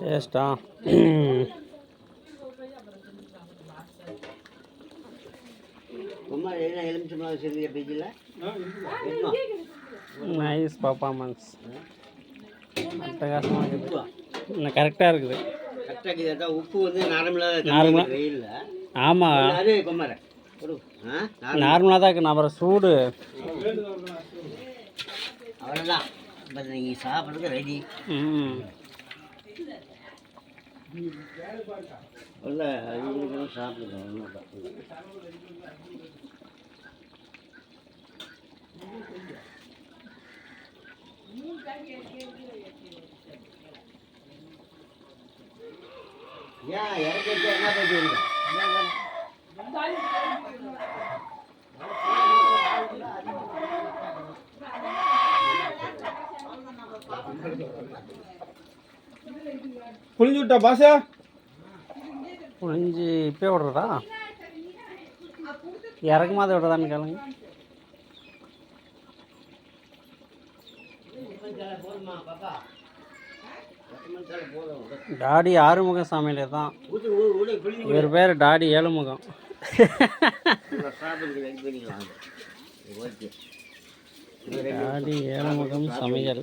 டேஸ்டா. Nice performance அட்டகாசமாக இருக்குது. இன்னும் கரெக்டாக இருக்குது. கரெக்டாக தான் உப்பு வந்து நார்மலாக ஆ? வெயிலில். ஆமாம் அது நார்மல். நார்மலாக தான் இருக்குது. அப்புறம் சூடு. அவ்வளோதான் இப்போ நீங்கள் சாப்பிட்றது ரெடி ம் உள்ள அவங்களுக்கும் சாப்பிடுங்க. ஒன்றும் தப்பு இல்லை. ஏன் இறக்கி வச்சு என்ன புளிஞ்சு விட்டா பாஷா? புழிஞ்சு இப்போ விடுறதா? இறக்குமா அதை விடுறதான்னு கேளுங்க போதுமா பாப்பா டாடி ஆறுமுக ஆறுமுகசாமியில தான் இவர் பேர் டாடி ஏழுமுகம். டாடி ஏழுமுகம் சமையல்.